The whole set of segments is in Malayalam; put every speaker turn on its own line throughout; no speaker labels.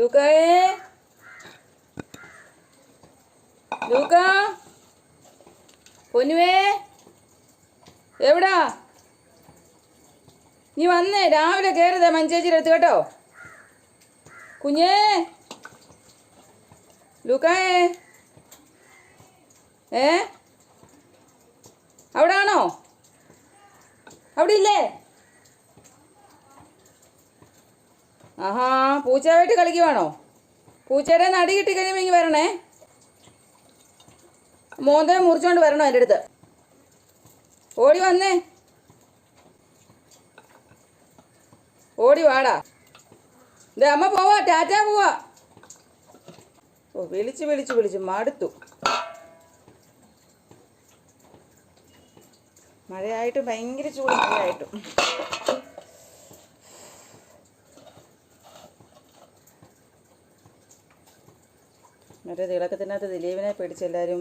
ലൂക്കായേ ലൂക്ക പൊന്നുവേ? എവിടാ? നീ വന്നേ. രാവിലെ കയറുതാ മഞ്ചേച്ചിയുടെ അടുത്ത് കേട്ടോ. കുഞ്ഞേ? ലൂക്കായേ ഏ അവിടെ ആണോ അവിടെ ഇല്ലേ ആഹാ പൂച്ചയായിട്ട് കളിക്കുവാണോ? പൂച്ചയുടെ നടി കിട്ടി കഴിയുമ്പോൾ ഇങ്ങ് വരണേ. മോന്തെ മുറിച്ചുകൊണ്ട് വരണോ എന്റെ അടുത്ത്? ഓടി വന്നേ. ഓടി വാടാ. ഇത് അമ്മ പോവാ ടാറ്റ പോവാ. ഓ വിളിച്ച് വിളിച്ച് വിളിച്ച് മടുത്തു. മഴയായിട്ടും ഭയങ്കര ചൂട് മഴയായിട്ടും. മറ്റേ തിളക്കത്തിനകത്ത് ദിലീപിനെ പേടിച്ച് എല്ലാവരും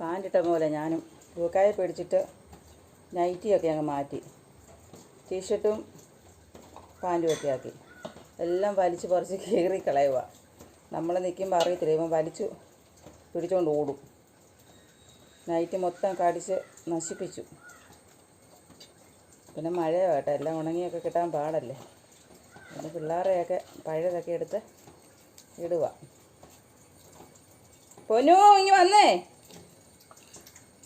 പാന്റിട്ട പോലെ ഞാനും തൂക്കായെ പിടിച്ചിട്ട് നൈറ്റിയൊക്കെ അങ്ങ് മാറ്റി. ടീഷർട്ടും പാന്റും ഒക്കെ ആക്കി. എല്ലാം വലിച്ച് പറിച്ച് കീറി കളയുക നമ്മൾ നിൽക്കുമ്പോൾ അറിയത്തില്ല ഇവൻ വലിച്ചു പിടിച്ചുകൊണ്ട് ഓടും. നൈറ്റ് മൊത്തം കടിച്ച് നശിപ്പിച്ചു. പിന്നെ മഴയോ കേട്ടോ എല്ലാം ഉണങ്ങിയൊക്കെ കിട്ടാൻ പാടല്ലേ. പിന്നെ പിള്ളേരെയൊക്കെ പഴയതൊക്കെ എടുത്ത് ഇടുക പൊന്നു ഇങ്ങി വന്നേ.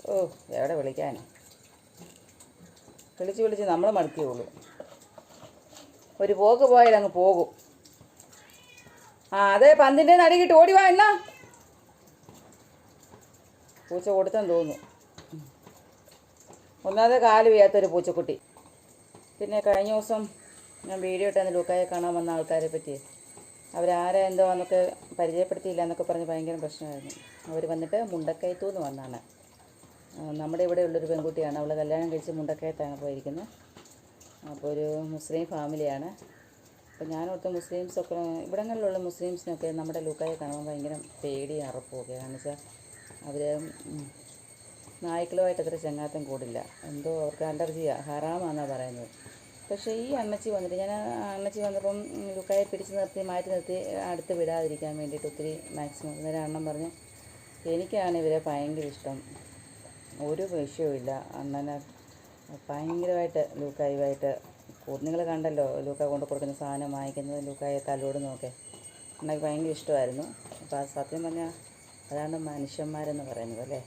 ഓ എവിടെ വിളിക്കാനോ? വിളിച്ച് വിളിച്ച് നമ്മൾ മടുക്കുകയുള്ളൂ ഒരു പോക്ക് പോയാൽ അങ്ങ് പോകും. ആ അതെ പന്തിന്റെ നടുക്കിട്ട് ഓടി വാ എന്നാ? പൂച്ച കൊടുത്തെന്ന് തോന്നുന്നു. ഒന്നാമത് കാൽ വയ്യാത്തൊരു പൂച്ചക്കുട്ടി. പിന്നെ കഴിഞ്ഞ ദിവസം ഞാൻ വീഡിയോ ഇട്ടെന്ന് ലുക്കായി കാണാൻ വന്ന ആൾക്കാരെ പറ്റി അവരാരെ എന്തോ എന്നൊക്കെ പരിചയപ്പെടുത്തിയില്ല എന്നൊക്കെ പറഞ്ഞ് ഭയങ്കര പ്രശ്നമായിരുന്നു. അവർ വന്നിട്ട് മുണ്ടക്കയത്തു എന്ന് വന്നാണ്. നമ്മുടെ ഇവിടെ ഉള്ളൊരു പെൺകുട്ടിയാണ്. അവൾ കല്യാണം കഴിച്ച് മുണ്ടക്കയത്താണ് പോയിരിക്കുന്നത് അപ്പോൾ ഒരു മുസ്ലിം ഫാമിലിയാണ്. അപ്പോൾ ഞാനോർത്ത് മുസ്ലിംസൊക്കെ ഇവിടങ്ങളിലുള്ള മുസ്ലിംസിനൊക്കെ നമ്മുടെ ലുക്കായി കാണുമ്പോൾ ഭയങ്കര പേടി അറപ്പുമൊക്കെ കാരണം വെച്ചാൽ അവർ നായ്ക്കളുമായിട്ട് അത്ര ചങ്ങാത്തം കൂടില്ല. എന്തോ അവർക്ക് അലർജിയാണ് ഹറാമാണെന്നാണ് പറയുന്നത്. പക്ഷേ ഈ അമ്മച്ചി വന്നിട്ട് ഞാൻ അമ്മച്ചി വന്നപ്പം ലുക്കായെ പിടിച്ച് നിർത്തി മാറ്റി നിർത്തി അടുത്ത് വിടാതിരിക്കാൻ വേണ്ടിയിട്ട് ഒത്തിരി മാക്സിമം അന്നേരം അണ്ണൻ പറഞ്ഞു എനിക്കാണ് ഇവരെ ഭയങ്കര ഇഷ്ടം. ഒരു വിഷയവുമില്ല അണ്ണനെ ഭയങ്കരമായിട്ട് ലൂക്കായുമായിട്ട് നിങ്ങൾ കണ്ടല്ലോ ലൂക്ക കൊണ്ട് കൊടുക്കുന്ന സാധനം വാങ്ങിക്കുന്നത് ലൂക്കായ തലോടുന്നൊക്കെ അണ്ണക്ക് ഭയങ്കര ഇഷ്ടമായിരുന്നു. അപ്പോൾ സത്യം പറഞ്ഞാൽ അതാണ് മനുഷ്യന്മാരെന്ന് പറയുന്നത് അല്ലേ?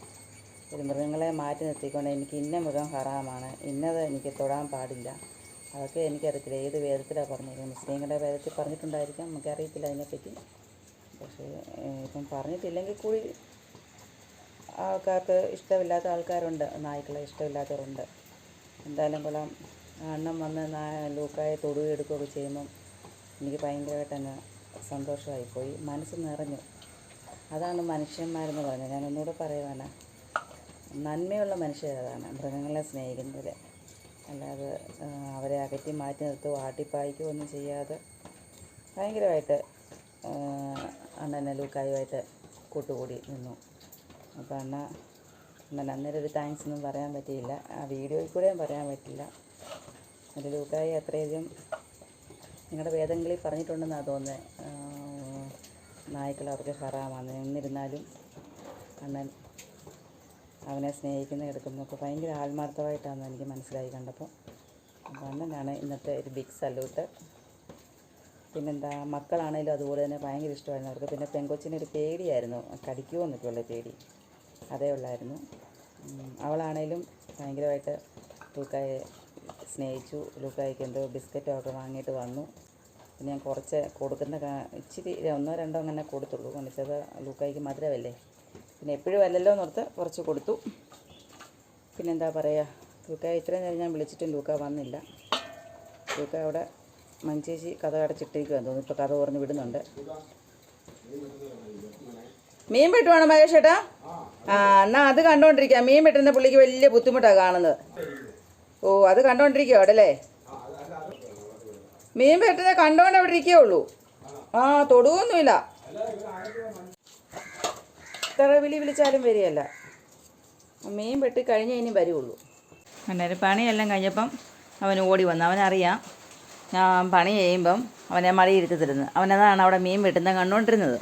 ഒരു മൃഗങ്ങളെ മാറ്റി നിർത്തിക്കൊണ്ട് എനിക്ക് ഇന്ന മൃഗം ഹറാമാണ്. ഇന്നത് എനിക്ക് തൊടാൻ പാടില്ല. അതൊക്കെ എനിക്കറിയത്തില്ല. ഏത് വേദത്തിലാണ് പറഞ്ഞിരിക്കുന്നത്? മുസ്ലിങ്ങളുടെ വേദത്തിൽ പറഞ്ഞിട്ടുണ്ടായിരിക്കാം. നമുക്കറിയത്തില്ല അതിനെപ്പറ്റി. പക്ഷേ ഇപ്പം പറഞ്ഞിട്ടില്ലെങ്കിൽ കൂടി ആൾക്കാർക്ക് ഇഷ്ടമില്ലാത്ത ആൾക്കാരുണ്ട്. നായ്ക്കളെ ഇഷ്ടമില്ലാത്തവരുണ്ട്. എന്തായാലും കൊള്ളാം. അണ്ണം വന്ന് നാ ലൂക്കായ തൊടുകയും എടുക്കുകയൊക്കെ ചെയ്യുമ്പം എനിക്ക് ഭയങ്കരമായിട്ട് അങ്ങ് സന്തോഷമായിപ്പോയി. മനസ്സ് നിറഞ്ഞു. അതാണ് മനുഷ്യന്മാരെന്ന് പറഞ്ഞത്. ഞാൻ ഒന്നുകൂടെ പറയുവാണ് നന്മയുള്ള മനുഷ്യരതാണ് മൃഗങ്ങളെ സ്നേഹിക്കുന്നത് അല്ലാതെ അവരെ അകറ്റി മാറ്റി നിർത്തുകയോ ആട്ടിപ്പായിക്കുകയോ ഒന്നും ചെയ്യാതെ ഭയങ്കരമായിട്ട് അണ്ണനെ ലൂക്കായുമായിട്ട് കൂട്ടുകൂടി നിന്നു. അപ്പോൾ അണ്ണ അണ്ണൻ അന്നേരം ഒരു താങ്ക്സ് ഒന്നും പറയാൻ പറ്റിയില്ല. ആ വീഡിയോയിൽ കൂടെയും പറയാൻ പറ്റില്ല. അത് ലൂക്കായി അത്രയധികം നിങ്ങളുടെ വേദങ്ങളിൽ പറഞ്ഞിട്ടുണ്ടെന്നാണ് തോന്നുന്നത് നായ്ക്കൾ അവർക്ക് ഹറാമാണ്. എന്നിരുന്നാലും അണ്ണൻ അവനെ സ്നേഹിക്കുന്ന എടുക്കുന്നതൊക്കെ ഭയങ്കര ആത്മാർത്ഥമായിട്ടാണെന്ന് എനിക്ക് മനസ്സിലായി കണ്ടപ്പോൾ. അതുകൊണ്ട് ഞാൻ ഇന്നത്തെ ഒരു ബിഗ് സല്യൂട്ട് പിന്നെന്താ മക്കളാണേലും അതുപോലെ തന്നെ ഭയങ്കര ഇഷ്ടമായിരുന്നു അവർക്ക്. പിന്നെ പെങ്കൊച്ചിനൊരു പേടിയായിരുന്നു. കടിക്കുമോ എന്നൊക്കെയുള്ള പേടി. അതേ ഉള്ളായിരുന്നു. അവളാണേലും ഭയങ്കരമായിട്ട് ലൂക്കായെ സ്നേഹിച്ചു. ലൂക്കായ്ക്ക് എന്തോ ബിസ്ക്കറ്റോ ഒക്കെ വാങ്ങിയിട്ട് വന്നു. പിന്നെ ഞാൻ കുറച്ച് കൊടുക്കുന്ന ഇച്ചിരി ഒന്നോ രണ്ടോ അങ്ങനെ കൊടുത്തുള്ളൂ. എന്നുവെച്ചത് ലൂക്കായ്ക്ക് മധുരമല്ലേ? പിന്നെ എപ്പോഴും അല്ലല്ലോ എന്നോർത്ത് കുറച്ച് കൊടുത്തു. പിന്നെന്താ പറയുക ലൂക്ക ഇത്രയും നേരം ഞാൻ വിളിച്ചിട്ടും ലൂക്ക വന്നില്ല. ലൂക്ക അവിടെ മഞ്ചേച്ചി കഥ അടച്ചിട്ടേക്കുവാന്ന് തോന്നുന്നു ഇപ്പോൾ കഥ പറഞ്ഞ് വിടുന്നുണ്ട്. മീൻ വെട്ടുവാണോ മഹേഷ് ആ എന്നാ അത് കണ്ടോണ്ടിരിക്കാം. മീൻ വെട്ടുന്ന പുള്ളിക്ക് വലിയ ബുദ്ധിമുട്ടാണ് കാണുന്നത്. ഓ അത് കണ്ടുകൊണ്ടിരിക്കുക അവിടെ മീൻ വെട്ടുന്നത് കണ്ടോണ്ട് അവിടെ ഇരിക്കേ ഉള്ളൂ. ആ തൊടുവൊന്നുമില്ല. എത്ര വിളി വിളിച്ചാലും വരികയല്ല. മീൻ വെട്ടി കഴിഞ്ഞേ ഇനി വരുള്ളൂ അന്നേരം പണിയെല്ലാം കഴിഞ്ഞപ്പം അവൻ ഓടി വന്നു. അവനറിയാം ഞാൻ പണി ചെയ്യുമ്പം അവനെ മടിയിരുത്തിരുന്നത് അവനതാണ് അവിടെ മീൻ വെട്ടുന്ന കണ്ടുകൊണ്ടിരുന്നത്.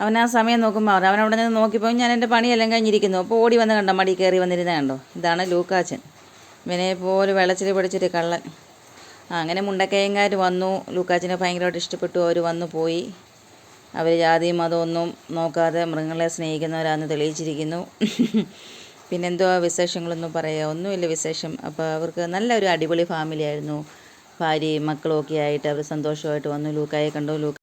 അവൻ ആ സമയം നോക്കുമ്പോൾ അവൻ അവിടെ നിന്ന് നോക്കിയപ്പോൾ ഞാൻ എന്റെ പണിയെല്ലാം കഴിഞ്ഞിരിക്കുന്നു. അപ്പോൾ ഓടി വന്ന് കണ്ടോ മടി കയറി വന്നിരുന്നത് കണ്ടോ? ഇതാണ് ലൂക്കാച്ചൻ. ഇവനെ പോലെ വെള്ളച്ചിൽ പിടിച്ചിട്ട് കള്ളൻ. അങ്ങനെ മുണ്ടക്കയങ്കാർ വന്നു. ലൂക്കാച്ചിനെ ഭയങ്കരമായിട്ട് ഇഷ്ടപ്പെട്ടു. അവർ വന്നു പോയി. അവർ ജാതിയും മതമൊന്നും നോക്കാതെ മൃഗങ്ങളെ സ്നേഹിക്കുന്നവരാണെന്ന് തെളിയിച്ചിരിക്കുന്നു. പിന്നെന്തുവാ വിശേഷങ്ങളൊന്നും പറയുക ഒന്നുമില്ല വിശേഷം. അപ്പോൾ അവർക്ക് നല്ലൊരു അടിപൊളി ഫാമിലി ആയിരുന്നു. ഭാര്യയും മക്കളും ഒക്കെ ആയിട്ട് അവർ സന്തോഷമായിട്ട് വന്നു. ലൂക്കായെ കണ്ടു. ലൂക്ക